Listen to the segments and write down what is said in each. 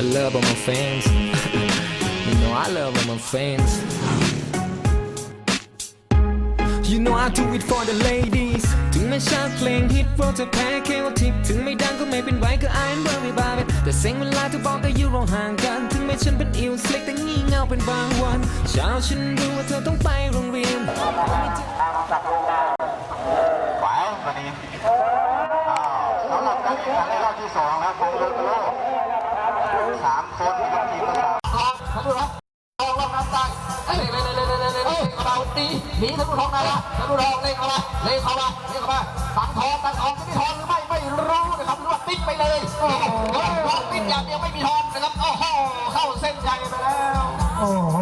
I love all my fans. you know I love all my fans. You know I do it for the ladies ถึงแม้ชาติเพลงฮิตโปรจะแพ้แค่ว่าทิปถึงไม่ดังก็ไม่เป็นไรก็ I'm very bad แต่เซ็งเวลาที่บอกก็อยู่เราห่างกัน ถึงแม้ฉันเป็นอิวสเล็กแต่งี่เง่าเป็นบางวัน เช้าฉันรู้ว่าเธอต้องไปโรงเรียนไหววันนี้อ้าวสำหรับการแข่งขันในรอบที่สองนะครับของเรือโลก สามคนนะครับทีมละสามครับทะลุท้องทองลองน้ำใต้เล่นเล่นเล่นเล่นเล่นเล่นเล่นเข้เล่เล่เล่เลุเล่เล่เล่เลุท้องเล่นเข้เล่เล่นเข้เล่เล่นเข้ามาตั้งทองตั้งทองจะมีทองหรือไม่เล่เล่เล่เล่เล่เล่เล่เล่เลยโอ้โหทองติดอย่างเดียวไม่มีทองนะครับโอ้โหเข้าเส้นใหญ่ไปแล้วโอ้โห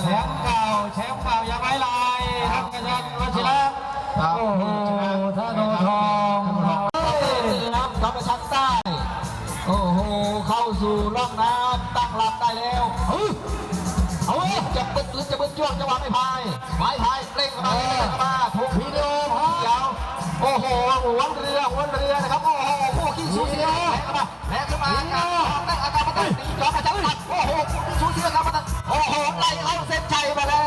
แชมป์เล่เล่เล่เล่เล่เล่เลายล่เล่เล่เนวเล่เล่เโหท่านโอทอง จ้วงจังหวะไม่พายพายพายเร่งมาเร่งมาถูกวิดีโอพายวโอ้โหหัวเรือหัวเรือนะครับโอ้โหผู้ขี้สูสีแรงมาแรงขึ้นมาการได้อาการมาตั้งตีจอมาจับหวัดโอ้โหผู้ขี้สูสีครับมาตั้งโอ้โหไล่เข้าเส้นชัยมาแล้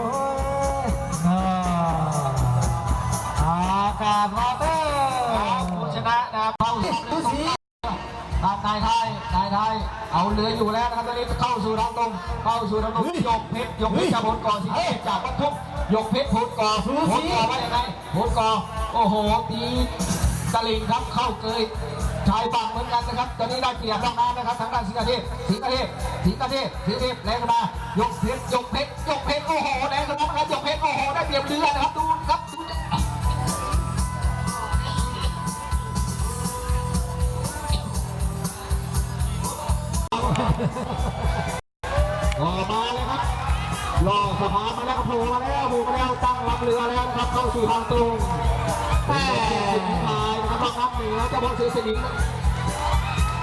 ว เอาเรืออยู่แล้วนะครับตอนนี้เข้าสู่ทางตรงเข้าสู่ทางตรงยกเพชรยกเพชรจากผลก่อสีเทพจากบรรทุกยกเพชรผลก่อผลก่อว่ายังไงผลก่อโอ้โหตีตะลิงครับเข้าเกยชายฝั่งเหมือนกันนะครับ ตอนนี้ได้เปรียบร่องน้ำนะครับทางด้านสิงห์เทพสิงห์เทพสิงห์เทพสิงห์เทพแรงขึ้นมายกเพชรยกเพชร ก็มาเลยครับล่อสะพานมาแล้วก็โผล่มาแล้วโผล่มาแล้วตั้งลำเรือแล้วนะครับเข้าสู่ทางตรงแต่สุดท้ายนะครับทางน้ำเหนือเจ้าบอลเสือสิง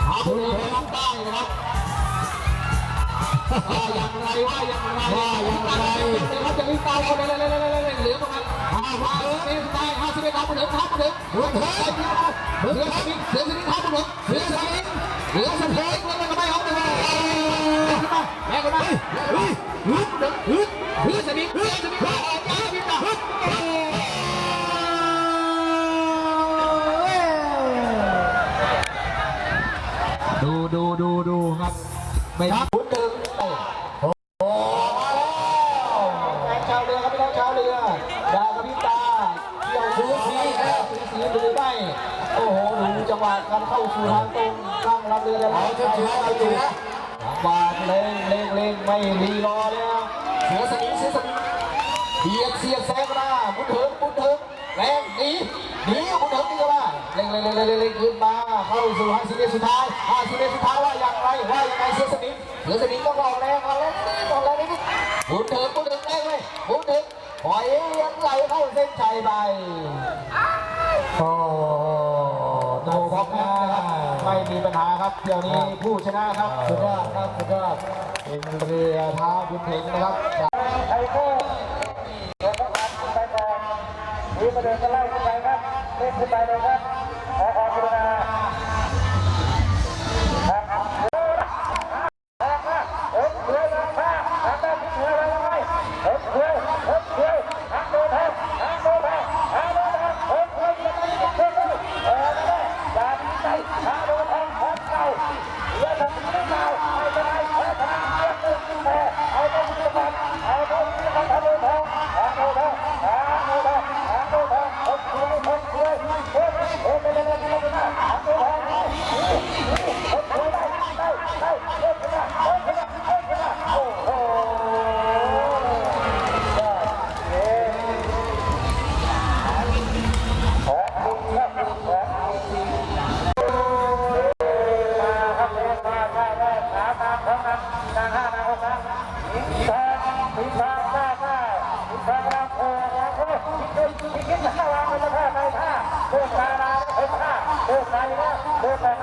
หาผู้เรือไปน้ำใต้นะครับว่าอย่างไรว่าอย่างไรว่าอย่างไรนะครับจะรีบเตาคนเลยเลยเลยเลยเหลือประมาณห้าห้าเมตรได้ห้าสิบเมตรครับเหลือครับเหลือเหลือเหลือเหลือสมิงเหลือสมิงครับเหลือเหลือสมิงเหลือสมิงแล้วก็ไม่เอาเลยแฮ้ยเฮ้ยสมิงฮ้ยสมิงเฮ้ยสมิงเฮ้ยดูดูดูดูครับไม่ทับหุ่นดึงโอ้โหมาแล้วแรงชาวเรือครับพี่น้องชาวเรือดาวกับพิตาเกี่ยวดูสีแล้วสีสีหรือไม่โอ้โหดูจังหวะการเข้าสู่ทางตรงตั้งลำเรือแล้วเอาเชือกเอาอยู่นะบาดเล่งเล่งเล่งไม่รีรอแล้ว เสือสมิงเสือสมิงเบียดเสียดแซงมาบุญถึงบุญเถึงแรงหนีหนีบุญเถึงนี่ก็มาเล่งเล่งเล่งเล่งเล่งขึ้นมาเข้าสู่ห้าสิบเมตรสุดท้ายห้าสิบเมตรสุดท้ายว่าอย่างไรว่าอย่างไรเสือสมิงเสือสมิงต้องออกแรงออกแรงนิดออกแรงนิดบุญเถึงบุญเถึงแรงเลยบุญเถึงปล่อยงไหลเข้าเส้นชัยไปโอ้โหโอ้พร้อมนะครับไม่มีปัญหาครับเดี๋ยวนี้ผู้ชนะครับสุดยอดครับสุดยอด เป็นเรือท้าบุญถึงนะครับไทโก้ลงพันขึ้นไปก่อนนี่มาเดินกันไล่ขึ้นไปครับเล่นขึ้นไปเลยครับ โบกไปว่าโบกไป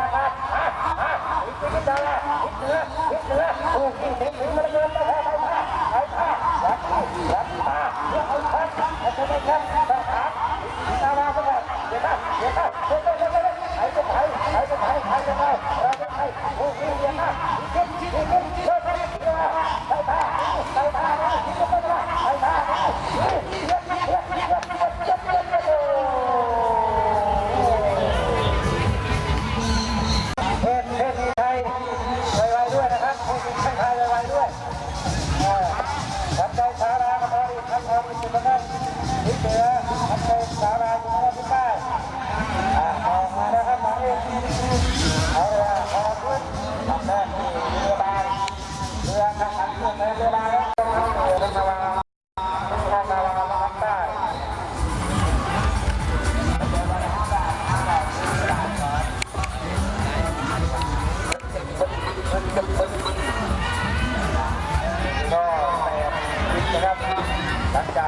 หลังจ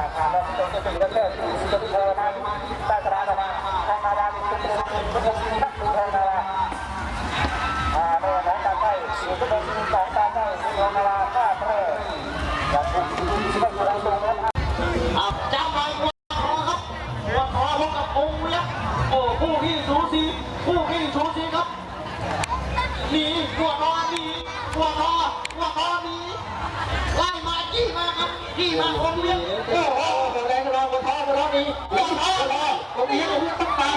าก ที่มาคนเดียวโอ้โหแรงเราคนท้อคนท้อนี้คนท้อคนท้อคนนี้ต้องตาย